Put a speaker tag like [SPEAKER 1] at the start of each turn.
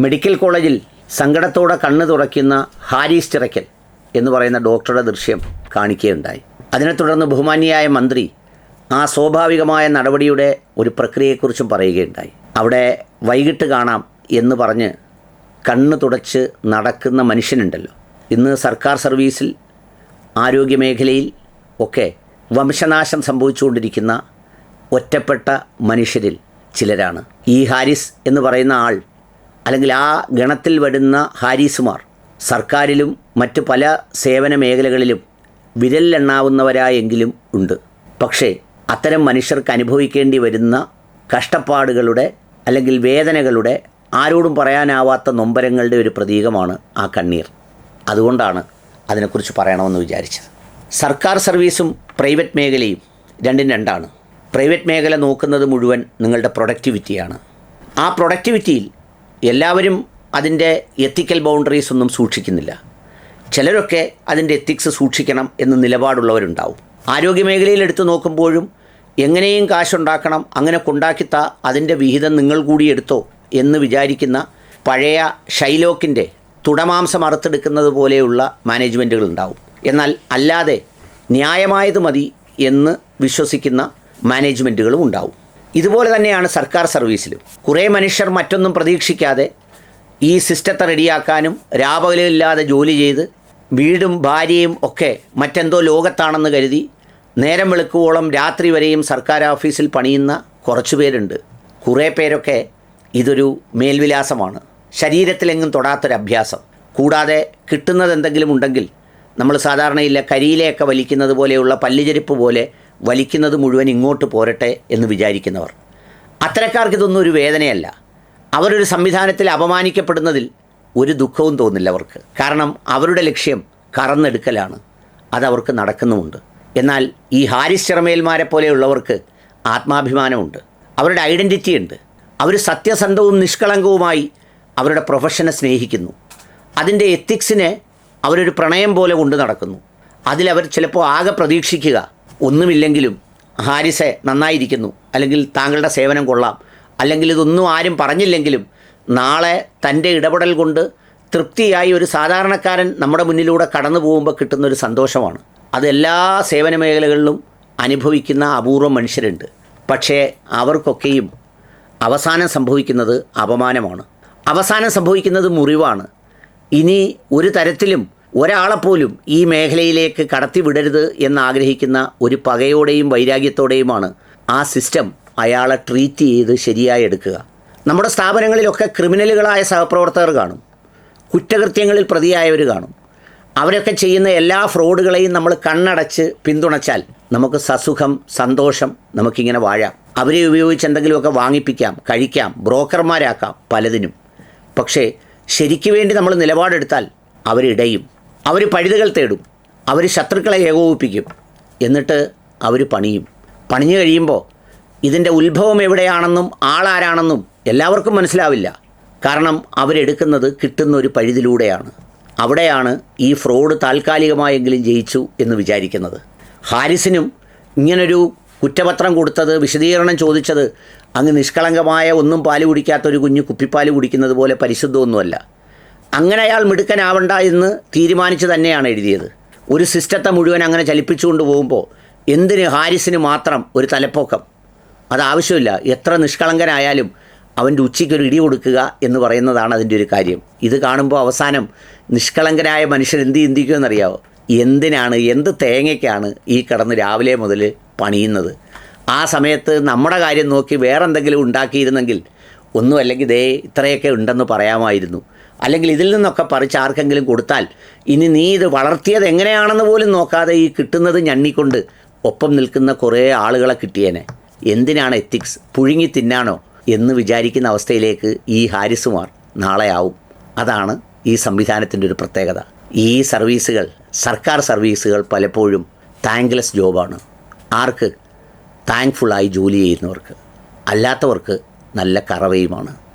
[SPEAKER 1] Medical കോളേജിൽ സങ്കടത്തോടെ കണ്ണ് തുറയ്ക്കുന്ന ഹാരിസ് ചിറയ്ക്കൽ എന്ന് പറയുന്ന ഡോക്ടറുടെ ദൃശ്യം കാണിക്കുകയുണ്ടായി. അതിനെ തുടർന്ന് ബഹുമാന്യായ മന്ത്രി ആ സ്വാഭാവികമായ നടപടിയുടെ ഒരു പ്രക്രിയയെക്കുറിച്ചും പറയുകയുണ്ടായി. അവിടെ വൈകിട്ട് കാണാം എന്ന് പറഞ്ഞ് കണ്ണ് തുടച്ച് നടക്കുന്ന മനുഷ്യനുണ്ടല്ലോ. ഇന്ന് സർക്കാർ സർവീസിൽ ആരോഗ്യമേഖലയിൽ ഒക്കെ വംശനാശം സംഭവിച്ചുകൊണ്ടിരിക്കുന്ന ഒറ്റപ്പെട്ട മനുഷ്യരിൽ ചിലരാണ്. ഈ ഹാരിസ് എന്ന് പറയുന്ന ആൾ അല്ലെങ്കിൽ ആ ഗണത്തിൽ വരുന്ന ഹാരിസുമാർ സർക്കാരിലും മറ്റ് പല സേവന മേഖലകളിലും വിരലിലെണ്ണാവുന്നവരായെങ്കിലും ഉണ്ട്. പക്ഷേ അത്തരം മനുഷ്യർക്ക് അനുഭവിക്കേണ്ടി വരുന്ന കഷ്ടപ്പാടുകളുടെ അല്ലെങ്കിൽ വേദനകളുടെ ആരോടും പറയാനാവാത്ത നൊമ്പരങ്ങളുടെ ഒരു പ്രതീകമാണ് ആ കണ്ണീർ. അതുകൊണ്ടാണ് അതിനെക്കുറിച്ച് പറയണമെന്ന് വിചാരിച്ചത്. സർക്കാർ സർവീസും പ്രൈവറ്റ് മേഖലയും രണ്ടും രണ്ടാണ്. പ്രൈവറ്റ് മേഖല നോക്കുന്നത് മുഴുവൻ നിങ്ങളുടെ പ്രൊഡക്ടിവിറ്റിയാണ് ആ പ്രൊഡക്ടിവിറ്റിയിൽ എല്ലാവരും അതിന്റെ എത്തിക്കൽ ബൗണ്ടറീസ് ഒന്നും സൂക്ഷിക്കുന്നില്ല. ചിലരൊക്കെ അതിന്റെ എത്തിക്സ് സൂക്ഷിക്കണം എന്ന് നിലപാടുള്ളവരുണ്ടാവും. ആരോഗ്യമേഖലയിൽ എടുത്തു നോക്കുമ്പോഴും എങ്ങനെയും കാശുണ്ടാക്കണം അങ്ങനെ കൊണ്ടാക്കിത്ത അതിന്റെ വിഹിതം നിങ്ങൾ കൂടി എടുത്തോ എന്ന് വിചാരിക്കുന്ന പഴയ ഷൈലോക്കിന്റെ തുടമാംസം അറുത്തെടുക്കുന്നത് പോലെയുള്ള മാനേജ്മെന്റുകൾ ഉണ്ടാവും എന്നാൽ അല്ലാതെ ന്യായമായത് മതി എന്ന് വിശ്വസിക്കുന്ന മാനേജ്മെന്റുകളും ഉണ്ടാവും. ഇതുപോലെ തന്നെയാണ് സർക്കാർ സർവീസിലും. കുറേ മനുഷ്യർ മറ്റൊന്നും പ്രതീക്ഷിക്കാതെ ഈ സിസ്റ്റത്തെ റെഡിയാക്കാനും രാപകലില്ലാതെ ജോലി ചെയ്ത് വീടും ഭാര്യയും ഒക്കെ മറ്റെന്തോ ലോകത്താണെന്ന് കരുതി നേരം വെളുക്കുവോളം രാത്രി വരെയും സർക്കാർ ഓഫീസിൽ പണിയുന്ന കുറച്ചു പേരുണ്ട്. കുറേ പേരൊക്കെ ഇതൊരു മേൽവിലാസമാണ്. ശരീരത്തിലെങ്ങും തൊടാത്തൊരഭ്യാസം കൂടാതെ കിട്ടുന്നത് എന്തെങ്കിലും ഉണ്ടെങ്കിൽ നമ്മൾ സാധാരണയില്ല കരിയിലെയൊക്കെ വലിക്കുന്നത് പോലെയുള്ള പല്ലുചെരുപ്പ് പോലെ വലിക്കുന്നത് മുഴുവൻ ഇങ്ങോട്ട് പോരട്ടെ എന്ന് വിചാരിക്കുന്നവർ. അത്തരക്കാർക്ക് ഇതൊന്നും ഒരു വേദനയല്ല. അവരൊരു സംവിധാനത്തിൽ അപമാനിക്കപ്പെടുന്നതിൽ ഒരു ദുഃഖവും തോന്നില്ല അവർക്ക്. കാരണം അവരുടെ ലക്ഷ്യം കറന്നെടുക്കലാണ്. അതവർക്ക് നടക്കുന്നുമുണ്ട്. എന്നാൽ ഈ ഹാരിസ് ചെറമേൽമാരെ പോലെയുള്ളവർക്ക് ആത്മാഭിമാനമുണ്ട്. അവരുടെ ഐഡന്റിറ്റി ഉണ്ട്. അവർ സത്യസന്ധവും നിഷ്കളങ്കവുമായി അവരുടെ പ്രൊഫഷനെ സ്നേഹിക്കുന്നു. അതിന്റെ എത്തിക്സിനെ അവരൊരു പ്രണയം പോലെ കൊണ്ടു നടക്കുന്നു. അതിലവർ ചിലപ്പോൾ ആകെ പ്രതീക്ഷിക്കുക ഒന്നുമില്ലെങ്കിലും ഹാരിസെ നന്നായിരിക്കുന്നു. അല്ലെങ്കിൽ താങ്കളുടെ സേവനം കൊള്ളാം. അല്ലെങ്കിൽ ഇതൊന്നും ആരും പറഞ്ഞില്ലെങ്കിലും നാളെ തന്റെ ഇടപെടൽ കൊണ്ട് തൃപ്തിയായി ഒരു സാധാരണക്കാരൻ നമ്മുടെ മുന്നിലൂടെ കടന്നു പോകുമ്പോൾ കിട്ടുന്നൊരു സന്തോഷമാണ്. അതെല്ലാ സേവന മേഖലകളിലും അനുഭവിക്കുന്ന അപൂർവ മനുഷ്യരുണ്ട്. പക്ഷേ അവർക്കൊക്കെയും അവസാനം സംഭവിക്കുന്നത് അപമാനമാണ്. അവസാനം സംഭവിക്കുന്നത് മുറിവാണ്. ഇനി ഒരു തരത്തിലും ഒരാളെപ്പോലും ഈ മേഖലയിലേക്ക് കടത്തിവിടരുത് എന്നാഗ്രഹിക്കുന്ന ഒരു പകയോടെയും വൈരാഗ്യത്തോടെയുമാണ് ആ സിസ്റ്റം അയാളെ ട്രീറ്റ് ചെയ്ത് ശരിയായി എടുക്കുക. നമ്മുടെ സ്ഥാപനങ്ങളിലൊക്കെ ക്രിമിനലുകളായ സഹപ്രവർത്തകർ കാണും. കുറ്റകൃത്യങ്ങളിൽ പ്രതിയായവർ കാണും. അവരൊക്കെ ചെയ്യുന്ന എല്ലാ ഫ്രോഡുകളെയും നമ്മൾ കണ്ണടച്ച് പിന്തുണച്ചാൽ നമുക്ക് സസുഖം സന്തോഷം നമുക്കിങ്ങനെ വാഴാം. അവരെ ഉപയോഗിച്ച് എന്തെങ്കിലുമൊക്കെ വാങ്ങിപ്പിക്കാം കഴിക്കാം ബ്രോക്കർമാരാക്കാം പലതിനും. പക്ഷേ ശരിക്കു വേണ്ടി നമ്മൾ നിലപാടെടുത്താൽ അവരിടയും അവർ പഴുതുകൾ തേടും. അവർ ശത്രുക്കളെ ഏകോപിപ്പിക്കും. എന്നിട്ട് അവർ പണിയും. പണിഞ്ഞു കഴിയുമ്പോൾ ഇതിന്റെ ഉത്ഭവം എവിടെയാണെന്നും ആളാരാണെന്നും എല്ലാവർക്കും മനസ്സിലാവില്ല. കാരണം അവരെടുക്കുന്നത് കിട്ടുന്ന ഒരു പഴുതിലൂടെയാണ്. അവിടെയാണ് ഈ ഫ്രോഡ് താൽക്കാലികമായെങ്കിലും ജയിച്ചു എന്ന് വിചാരിക്കുന്നത്. ഹാരിസിനും ഇങ്ങനൊരു കുറ്റപത്രം കൊടുത്തത് വിശദീകരണം ചോദിച്ചത് അങ്ങ് നിഷ്കളങ്കമായ ഒന്നും പാൽ കുടിക്കാത്ത ഒരു കുഞ്ഞ് കുപ്പിപ്പാൽ കുടിക്കുന്നത് പോലെ പരിശുദ്ധമൊന്നുമല്ല. അങ്ങനെ അയാൾ മിടുക്കനാവണ്ട എന്ന് തീരുമാനിച്ച് തന്നെയാണ് എഴുതിയത്. ഒരു സിസ്റ്റത്തെ മുഴുവൻ അങ്ങനെ ചലിപ്പിച്ചുകൊണ്ട് പോകുമ്പോൾ എന്തിന് ഹാരിസിന് മാത്രം ഒരു തലപ്പൊക്കം? അത് ആവശ്യമില്ല. എത്ര നിഷ്കളങ്കനായാലും അവന്റെ ഉച്ചയ്ക്കൊരു ഇടി കൊടുക്കുക എന്ന് പറയുന്നതാണ് അതിന്റെ ഒരു കാര്യം. ഇത് കാണുമ്പോൾ അവസാനം നിഷ്കളങ്കനായ മനുഷ്യർ എന്ത് ചിന്തിക്കുമെന്നറിയാവോ എന്തിനാണ് എന്ത് തേങ്ങയ്ക്കാണ് ഈ കിടന്ന് രാവിലെ മുതൽ പണിയുന്നത്? ആ സമയത്ത് നമ്മുടെ കാര്യം നോക്കി വേറെന്തെങ്കിലും ഉണ്ടാക്കിയിരുന്നെങ്കിൽ ഒന്നും അല്ലെങ്കിൽ ദേ ഇത്രയൊക്കെ ഉണ്ടെന്ന് പറയാമായിരുന്നു. അല്ലെങ്കിൽ ഇതിൽ നിന്നൊക്കെ പറിച്ച് ആർക്കെങ്കിലും കൊടുത്താൽ ഇനി നീ ഇത് വളർത്തിയത് എങ്ങനെയാണെന്ന് പോലും നോക്കാതെ ഈ കിട്ടുന്നത് ഞണ്ണിക്കൊണ്ട് ഒപ്പം നിൽക്കുന്ന കുറേ ആളുകളെ കിട്ടിയേനെ. എന്തിനാണ് എത്തിക്സ്? പുഴുങ്ങി തിന്നാണോ? എന്ന് വിചാരിക്കുന്ന അവസ്ഥയിലേക്ക് ഈ ഹാരിസുമാർ നാളെ ആവും. അതാണ് ഈ സംവിധാനത്തിന്റെ ഒരു പ്രത്യേകത. ഈ സർവീസുകൾ സർക്കാർ സർവീസുകൾ പലപ്പോഴും താങ്ക്ലെസ് ജോബാണ്. ആർക്ക്? താങ്ക്ഫുള്ളായി ജോലി ചെയ്യുന്നവർക്ക്. അല്ലാത്തവർക്ക് നല്ല കറവയുമാണ്.